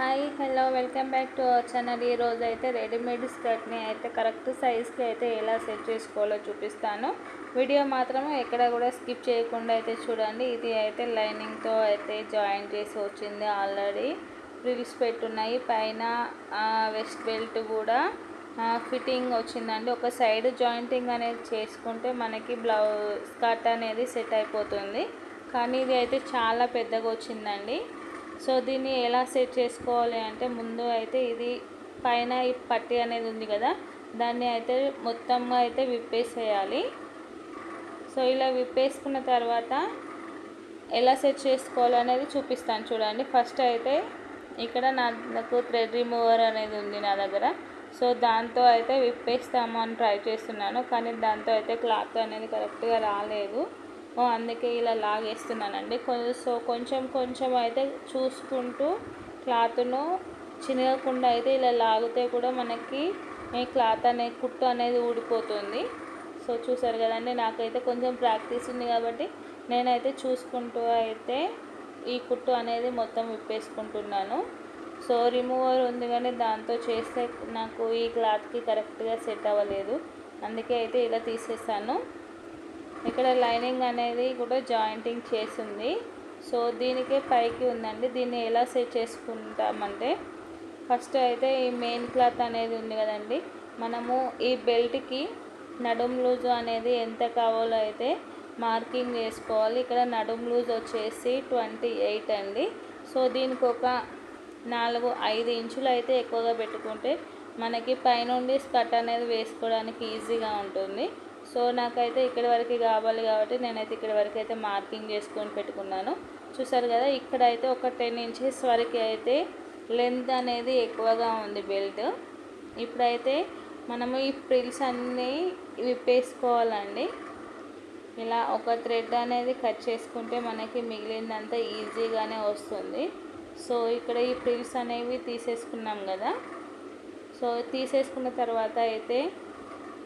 Hi hello welcome back to our channel. ఈ రోజు అయితే రెడీమేడ్ స్కర్ట్ని అయితే కరెక్ట్ సైజ్కి అయితే ఎలా సెట్ చేసుకోవాలో చూపిస్తాను. వీడియో మాత్రం ఎక్కడ కూడా స్కిప్ చేయకుండా అయితే చూడండి. ఇది అయితే లైనింగ్తో అయితే జాయిన్ చేసి వచ్చింది ఆల్రెడీ. ఫ్రిల్స్ పెట్టున్నాయి. పైన వెస్ట్ బెల్ట్ కూడా ఫిట్టింగ్ వచ్చిందండి. ఒక సైడ్ జాయింటింగ్ అనేది చేసుకుంటే మనకి బ్లౌజ్ స్కర్ట్ అనేది సెట్ అయిపోతుంది. కానీ ఇది అయితే చాలా పెద్దగా వచ్చిందండి. సో దీన్ని ఎలా సెట్ చేసుకోవాలి అంటే ముందు అయితే ఇది పైన ఈ పట్టి అనేది ఉంది కదా దాన్ని అయితే మొత్తంగా అయితే విప్పేసేయాలి. సో ఇలా విప్పేసుకున్న తర్వాత ఎలా సెట్ చేసుకోవాలి అనేది చూపిస్తాను చూడండి. ఫస్ట్ అయితే ఇక్కడ నాకు థ్రెడ్ రిమూవర్ అనేది ఉంది నా దగ్గర. సో దాంతో అయితే విప్పేస్తాము అని ట్రై చేస్తున్నాను కానీ దాంతో అయితే క్లాత్ అనేది కరెక్ట్గా రాలేదు. అందుకే ఇలా లాగేస్తున్నానండి. కొంచెం సో కొంచెం కొంచెం అయితే చూసుకుంటూ క్లాత్ను చినగకుండా అయితే ఇలా లాగితే కూడా మనకి ఈ క్లాత్ అనే కుట్టు అనేది ఊడిపోతుంది. సో చూసారు కదండి నాకైతే కొంచెం ప్రాక్టీస్ ఉంది కాబట్టి నేనైతే చూసుకుంటూ అయితే ఈ కుట్టు అనేది మొత్తం విప్పేసుకుంటున్నాను. సో రిమూవర్ ఉంది కానీ దాంతో చేస్తే నాకు ఈ క్లాత్కి కరెక్ట్గా సెట్ అవ్వలేదు. అందుకే అయితే ఇలా తీసేసాను. ఇక్కడ లైనింగ్ అనేది కూడా జాయింటింగ్ చేసింది. సో దీనికే పైకి ఉందండి. దీన్ని ఎలా సెట్ చేసుకుంటామంటే ఫస్ట్ అయితే ఈ మెయిన్ క్లాత్ అనేది ఉంది కదండి. మనము ఈ బెల్ట్కి నడుం లూజ్ అనేది ఎంత కావాలో అయితే మార్కింగ్ వేసుకోవాలి ఇక్కడ నడుం లూజ్ వచ్చేసి ట్వంటీ ఎయిట్ అండి. సో దీనికి ఒక నాలుగు ఐదు ఇంచులు అయితే ఎక్కువగా పెట్టుకుంటే మనకి పైనుండి స్కర్ట్ అనేది వేసుకోవడానికి ఈజీగా ఉంటుంది. సో నాకైతే ఇక్కడి వరకు కావాలి కాబట్టి నేనైతే ఇక్కడి వరకు అయితే మార్కింగ్ చేసుకొని పెట్టుకున్నాను. చూసారు కదా ఇక్కడైతే ఒక టెన్ ఇంచెస్ వరకు అయితే లెంత్ అనేది ఎక్కువగా ఉంది బెల్ట్. ఇప్పుడైతే మనము ఈ ప్రిల్స్ అన్నీ విప్పేసుకోవాలండి. ఇలా ఒక థ్రెడ్ అనేది కట్ చేసుకుంటే మనకి మిగిలిందంతా ఈజీగానే వస్తుంది. సో ఇక్కడ ఈ ప్రిల్స్ అనేవి తీసేసుకున్నాం కదా. సో తీసేసుకున్న తర్వాత అయితే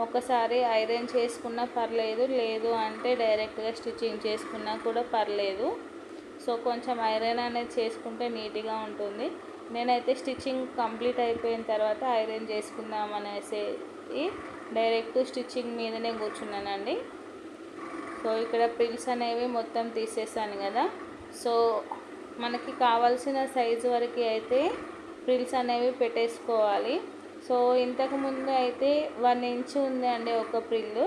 ఒకసారి ఐరన్ చేసుకున్నా పర్లేదు లేదు అంటే డైరెక్ట్గా స్టిచ్చింగ్ చేసుకున్నా కూడా పర్లేదు. సో కొంచెం ఐరన్ అనేది చేసుకుంటే నీట్గా ఉంటుంది. నేనైతే స్టిచ్చింగ్ కంప్లీట్ అయిపోయిన తర్వాత ఐరన్ చేసుకుందాం అనేసి డైరెక్ట్ స్టిచ్చింగ్ మీదనే కూర్చున్నానండి. సో ఇక్కడ ప్రిల్స్ అనేవి మొత్తం తీసేసాను కదా. సో మనకి కావాల్సిన సైజు వరకు అయితే ప్రిల్స్ అనేవి పెట్టేసుకోవాలి. సో ఇంతకుముందు అయితే వన్ ఇంచ్ ఉంది అండి ఒక ప్రిల్.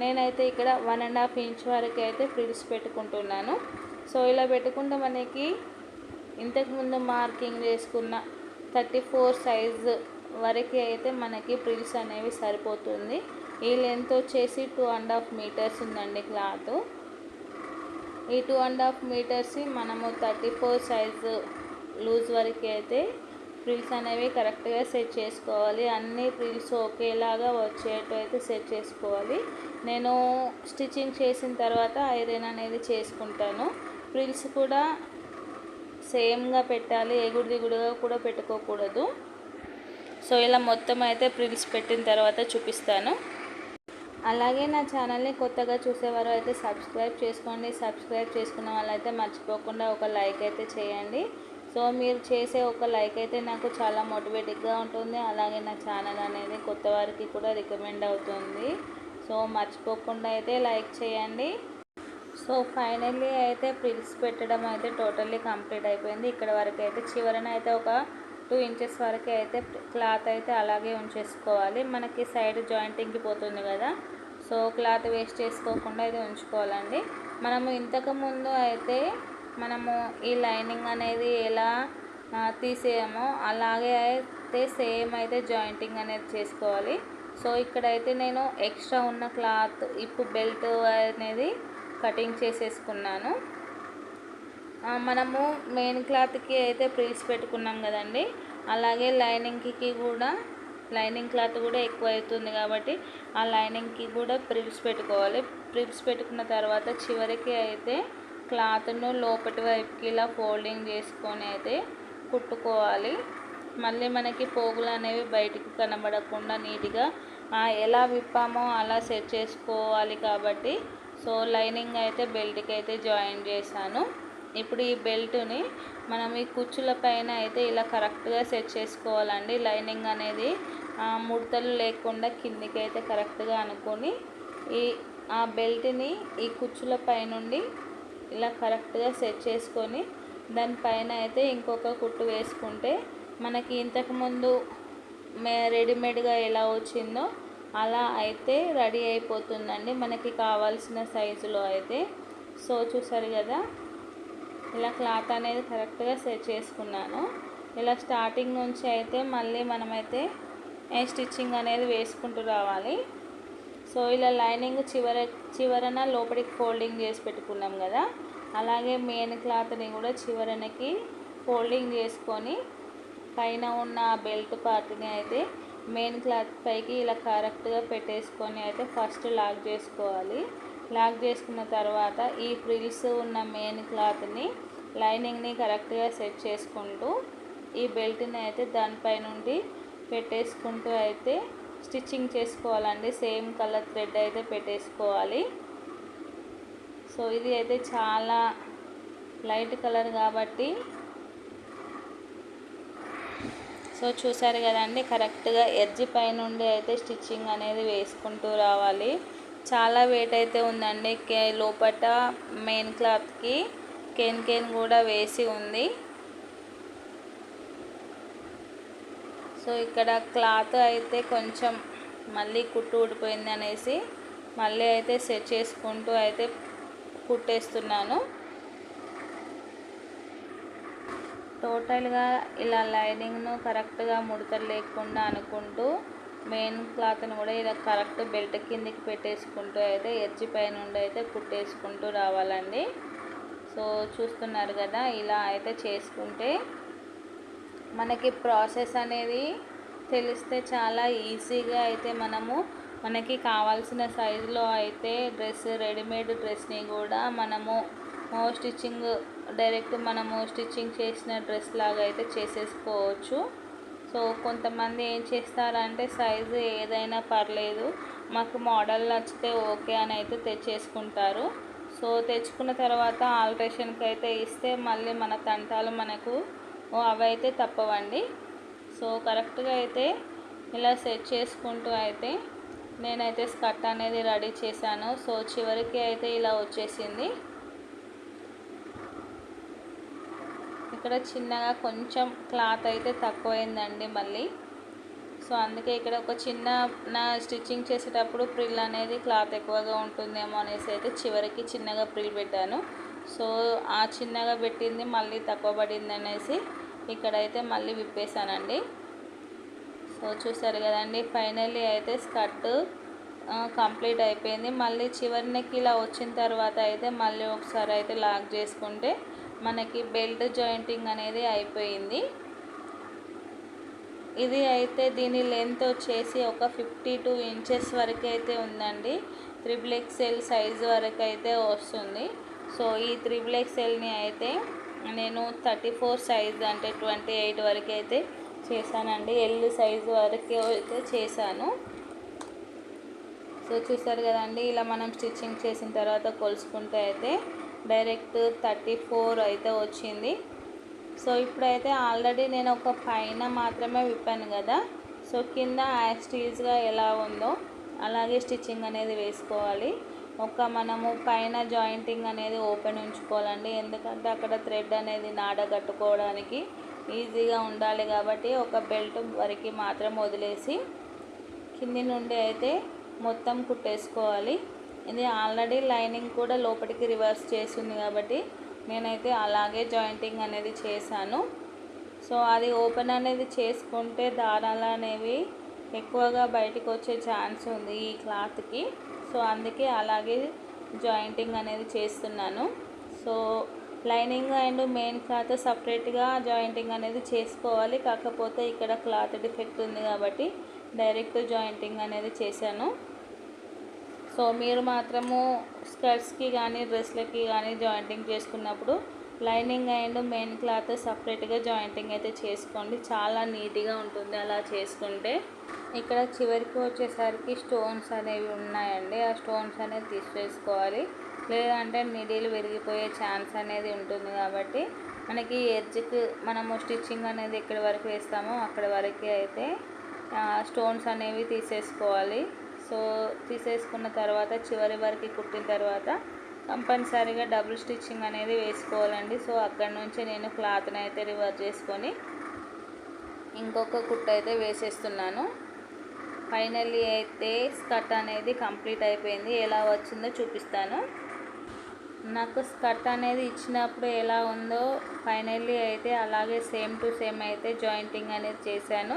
నేనైతే ఇక్కడ వన్ అండ్ హాఫ్ ఇంచ్ వరకు అయితే ప్రిల్స్ పెట్టుకుంటున్నాను. సో ఇలా పెట్టుకుంటే మనకి ఇంతకుముందు మార్కింగ్ చేసుకున్న థర్టీ ఫోర్ సైజ్ వరకు అయితే మనకి ప్రిల్స్ అనేవి సరిపోతుంది. ఈ లెంత్ వచ్చేసి టూ అండ్ హాఫ్ మీటర్స్ ఉందండి క్లాత్. ఈ టూ అండ్ హాఫ్ మీటర్స్ మనము థర్టీ ఫోర్ సైజు లూజ్ వరకు అయితే ప్రిల్స్ అనేవి కరెక్ట్గా సెట్ చేసుకోవాలి. అన్ని ప్రిల్స్ ఒకేలాగా వచ్చేటైతే అయితే సెట్ చేసుకోవాలి. నేను స్టిచ్చింగ్ చేసిన తర్వాత ఐరన్ అనేది చేసుకుంటాను. ప్రిల్స్ కూడా సేమ్గా పెట్టాలి. ఎగుడు దిగుడుగా కూడా పెట్టుకోకూడదు. సో ఇలా మొత్తం అయితే ప్రిల్స్ పెట్టిన తర్వాత చూపిస్తాను. అలాగే నా ఛానల్ని కొత్తగా చూసేవారు అయితే సబ్స్క్రైబ్ చేసుకోండి. సబ్స్క్రైబ్ చేసుకున్న వాళ్ళైతే మర్చిపోకుండా ఒక లైక్ అయితే చేయండి. సో మీరు చేసే ఒక లైక్ అయితే నాకు చాలా మోటివేటివ్గా ఉంటుంది. అలాగే నా ఛానల్ అనేది కొత్త వారికి కూడా రికమెండ్ అవుతుంది. సో మర్చిపోకుండా అయితే లైక్ చేయండి. సో ఫైనల్లీ అయితే ప్రిల్స్ పెట్టడం అయితే టోటల్లీ కంప్లీట్ అయిపోయింది. ఇక్కడ వరకు అయితే చివరన అయితే ఒక టూ ఇంచెస్ వరకు అయితే క్లాత్ అయితే అలాగే ఉంచేసుకోవాలి. మనకి సైడ్ జాయింటింగ్కి పోతుంది కదా. సో క్లాత్ వేస్ట్ చేసుకోకుండా అయితే ఉంచుకోవాలండి. మనము ఇంతకుముందు అయితే మనము ఈ లైనింగ్ అనేది ఎలా తీసేయమో అలాగే అయితే సేమ్ అయితే జాయింటింగ్ అనేది చేసుకోవాలి. సో ఇక్కడైతే నేను ఎక్స్ట్రా ఉన్న క్లాత్ ఇప్పుడు బెల్ట్ అనేది కటింగ్ చేసేసుకున్నాను. మనము మెయిన్ క్లాత్కి అయితే ప్రీస్ పెట్టుకున్నాం కదండి. అలాగే లైనింగ్కి కూడా లైనింగ్ క్లాత్ కూడా ఎక్కువ అవుతుంది కాబట్టి ఆ లైనింగ్కి కూడా ప్రిల్స్ పెట్టుకోవాలి. ప్రిల్స్ పెట్టుకున్న తర్వాత చివరికి అయితే క్లాత్ను లోపటి వైపుకి ఇలా ఫోల్డింగ్ చేసుకొని అయితే కుట్టుకోవాలి. మళ్ళీ మనకి పోగులు అనేవి బయటికి కనబడకుండా నీట్గా ఎలా విప్పామో అలా సెట్ చేసుకోవాలి కాబట్టి సో లైనింగ్ అయితే బెల్ట్కి అయితే జాయిన్ చేశాను. ఇప్పుడు ఈ బెల్ట్ని మనం ఈ కుచ్చుల పైన అయితే ఇలా కరెక్ట్గా సెట్ చేసుకోవాలండి. లైనింగ్ అనేది ఆ, ముడతలు లేకుండా కిందికి అయితే కరెక్ట్గా అనుకొని ఈ ఆ బెల్ట్ని ఈ కుచ్చుల పైనుండి ఇలా కరెక్ట్గా సెట్ చేసుకొని దానిపైన అయితే ఇంకొక కుట్టు వేసుకుంటే మనకి ఇంతకుముందు మే రెడీమేడ్గా ఎలా వచ్చిందో అలా అయితే రెడీ అయిపోతుందండి. మనకి కావాల్సిన సైజులో అయితే. సో చూసారు కదా? ఇలా క్లాత్ అనేది కరెక్ట్గా సెట్ చేసుకున్నాను. ఇలా స్టార్టింగ్ నుంచి అయితే మళ్ళీ మనమైతే స్టిచ్చింగ్ అనేది వేసుకుంటూ రావాలి. సో ఇలా లైనింగ్ చివర చివరన లోపలికి ఫోల్డింగ్ చేసి పెట్టుకున్నాం కదా. అలాగే మెయిన్ క్లాత్ని కూడా చివరనకి ఫోల్డింగ్ చేసుకొని పైన ఉన్న బెల్ట్ పార్ట్ని అయితే మెయిన్ క్లాత్ పైకి ఇలా కరెక్ట్గా పెట్టేసుకొని అయితే ఫస్ట్ లాక్ చేసుకోవాలి. లాక్ చేసుకున్న తర్వాత ఈ ఫ్రిల్స్ ఉన్న మెయిన్ క్లాత్ని లైనింగ్ని కరెక్ట్గా సెట్ చేసుకుంటూ ఈ బెల్ట్ని అయితే దానిపై నుండి పెట్టేసుకుంటూ అయితే స్టిచ్చింగ్ చేసుకోవాలండి. సేమ్ కలర్ థ్రెడ్ అయితే పెట్టేసుకోవాలి. సో ఇది అయితే చాలా లైట్ కలర్ కాబట్టి సో చూసారు కదండి కరెక్ట్గా ఎడ్జ్ పైనుండి అయితే స్టిచ్చింగ్ అనేది వేసుకుంటూ రావాలి. చాలా వెయిట్ అయితే ఉందండి. కే లోపట మెయిన్ క్లాత్కి కేన్ కేన్ కూడా వేసి ఉంది. సో ఇక్కడ క్లాత్ అయితే కొంచెం మళ్ళీ కుట్టు ఊడిపోయింది అనేసి మళ్ళీ అయితే సెట్ చేసుకుంటూ అయితే కుట్టేస్తున్నాను. టోటల్గా ఇలా లైనింగ్ను కరెక్ట్గా ముడతలు లేకుండా అనుకుంటూ మెయిన్ క్లాత్ని కూడా ఇలా కరెక్ట్ బెల్ట్ కిందికి పెట్టేసుకుంటూ అయితే ఎడ్జి పైన నుండి అయితే కుట్టేసుకుంటూ రావాలండి. సో చూస్తున్నారు కదా ఇలా అయితే చేసుకుంటే మనకి ప్రాసెస్ అనేది తెలిస్తే చాలా ఈజీగా అయితే మనము మనకి కావాల్సిన సైజులో అయితే డ్రెస్ రెడీమేడ్ డ్రెస్ని కూడా మనము స్టిచ్చింగ్ డైరెక్ట్ మనము స్టిచ్చింగ్ చేసిన డ్రెస్ లాగా అయితే చేసేసుకోవచ్చు. సో కొంతమంది ఏం చేస్తారంటే సైజు ఏదైనా పర్లేదు మాకు మోడల్ నచ్చితే ఓకే అని అయితే తెచ్చేసుకుంటారు. సో తెచ్చుకున్న తర్వాత ఆల్ట్రేషన్కి అయితే ఇస్తే మళ్ళీ మన తంటాలు మనకు అవి అయితే తప్పవండి. సో కరెక్ట్గా అయితే ఇలా సెట్ చేసుకుంటూ అయితే నేనైతే స్కర్ట్ అనేది రెడీ చేశాను. సో చివరికి అయితే ఇలా వచ్చేసింది. ఇక్కడ చిన్నగా కొంచెం క్లాత్ అయితే తక్కువైందండి మళ్ళీ. సో అందుకే ఇక్కడ ఒక చిన్న నా స్టిచ్చింగ్ చేసేటప్పుడు ప్రిల్ అనేది క్లాత్ ఎక్కువగా ఉంటుందేమో అనేసి అయితే చివరికి చిన్నగా ప్రిల్ పెట్టాను. సో ఆ చిన్నగా పెట్టింది మళ్ళీ తక్కువ పడింది అనేసి ఇక్కడైతే మళ్ళీ విప్పేశానండి. సో చూసారు కదండి ఫైనల్లీ అయితే స్కర్ట్ కంప్లీట్ అయిపోయింది. మళ్ళీ చివరి నెక్ ఇలా వచ్చిన తర్వాత అయితే మళ్ళీ ఒకసారి అయితే లాక్ చేసుకుంటే మనకి బెల్ట్ జాయింటింగ్ అనేది అయిపోయింది. ఇది అయితే దీని లెంత్ వచ్చేసి ఒక ఫిఫ్టీ టూ ఇంచెస్ వరకు అయితే ఉందండి. త్రిబుల్ ఎక్స్ఎల్ సైజ్ వరకు అయితే వస్తుంది. సో ఈ త్రిబుల్ ఎక్స్ఎల్ని అయితే నేను థర్టీ ఫోర్ సైజ్ అంటే ట్వంటీ ఎయిట్ వరకు అయితే చేశానండి. ఎల్ సైజ్ వరకు అయితే చేశాను. సో చూసారు కదండి ఇలా మనం స్టిచ్చింగ్ చేసిన తర్వాత కొలుసుకుంటే అయితే డైరెక్ట్ థర్టీ ఫోర్ అయితే వచ్చింది. సో ఇప్పుడైతే ఆల్రెడీ నేను ఒక పైన మాత్రమే విప్పాను కదా సో కింద యాస్టీజ్గా ఎలా ఉందో అలాగే స్టిచ్చింగ్ అనేది వేసుకోవాలి. ఒక మనము పైన జాయింటింగ్ అనేది ఓపెన్ ఉంచుకోవాలండి. ఎందుకంటే అక్కడ థ్రెడ్ అనేది నాడ కట్టుకోవడానికి ఈజీగా ఉండాలి కాబట్టి ఒక బెల్ట్ వరకు మాత్రం వదిలేసి కింది నుండి అయితే మొత్తం కుట్టేసుకోవాలి. ఇది ఆల్రెడీ లైనింగ్ కూడా లోపలికి రివర్స్ చేసింది కాబట్టి నేనైతే అలాగే జాయింటింగ్ అనేది చేశాను. సో అది ఓపెన్ అనేది చేసుకుంటే దారాలు అనేవి ఎక్కువగా బయటకు వచ్చే ఛాన్స్ ఉంది ఈ క్లాత్కి. సో అందుకే అలాగే జాయింటింగ్ అనేది చేస్తున్నాను. So lining and main cloth సపరేట్గా జాయింటింగ్ అనేది చేసుకోవాలి. కాకపోతే ఇక్కడ క్లాత్ డిఫెక్ట్ ఉంది కాబట్టి డైరెక్ట్ జాయింటింగ్ అనేది చేశాను. సో మీరు మాత్రము స్కర్ట్స్కి కానీ డ్రెస్లకి కానీ జాయింటింగ్ చేసుకున్నప్పుడు లైనింగ్ అండ్ మెయిన్ క్లాత్ సపరేట్గా జాయింటింగ్ అయితే చేసుకోండి. చాలా నీట్గా ఉంటుంది అలా చేసుకుంటే. ఇక్కడ చివరికి వచ్చేసరికి స్టోన్స్ అనేవి ఉన్నాయండి. ఆ స్టోన్స్ అనేది తీసేసుకోవాలి. లేదంటే నిడిలు విరిగిపోయే ఛాన్స్ అనేది ఉంటుంది కాబట్టి మనకి ఎడ్జ్కి మనము స్టిచ్చింగ్ అనేది ఎక్కడి వరకు వేస్తామో అక్కడి వరకు అయితే స్టోన్స్ అనేవి తీసేసుకోవాలి. సో తీసేసుకున్న తర్వాత చివరి వరకు కుట్టిన తర్వాత కంపల్సరీగా డబుల్ స్టిచ్చింగ్ అనేది వేసుకోవాలండి. సో అక్కడ నుంచి నేను క్లాత్ని అయితే రివర్స్ చేసుకొని ఇంకొక కుట్ట అయితే వేసేస్తున్నాను. ఫైనల్లీ అయితే స్కర్ట్ అనేది కంప్లీట్ అయిపోయింది. ఎలా వచ్చిందో చూపిస్తాను. నాకు స్కర్ట్ అనేది ఇచ్చినప్పుడు ఎలా ఉందో ఫైనల్లీ అయితే అలాగే సేమ్ టు సేమ్ అయితే జాయింటింగ్ అనేది చేశాను.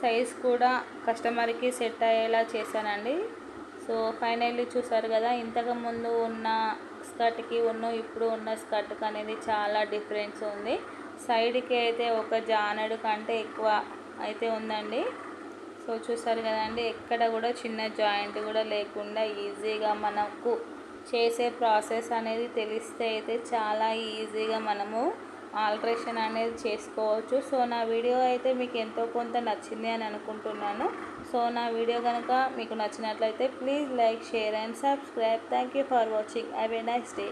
సైజ్ కూడా కస్టమర్కి సెట్ అయ్యేలా చేశానండి. సో ఫైనల్లీ చూసారు కదా ఇంతకు ముందు ఉన్న స్కర్ట్కి ఉన్న ఇప్పుడు ఉన్న స్కర్ట్కి అనేది చాలా డిఫరెన్స్ ఉంది. సైడ్కి అయితే ఒక జానడు కంటే ఎక్కువ అయితే ఉందండి. సో చూసారు కదండి ఎక్కడ కూడా చిన్న జాయింట్ కూడా లేకుండా ఈజీగా మనకు చేసే ప్రాసెస్ అనేది తెలిస్తే అయితే చాలా ఈజీగా మనము ఆల్ట్రేషన్ అనేది చేసుకోవచ్చు. సో నా వీడియో అయితే మీకు ఎంతో కొంత నచ్చింది అని అనుకుంటున్నాను. సో నా వీడియో కనుక మీకు నచ్చినట్లయితే please like share and subscribe. Thank you for watching. Have a nice day.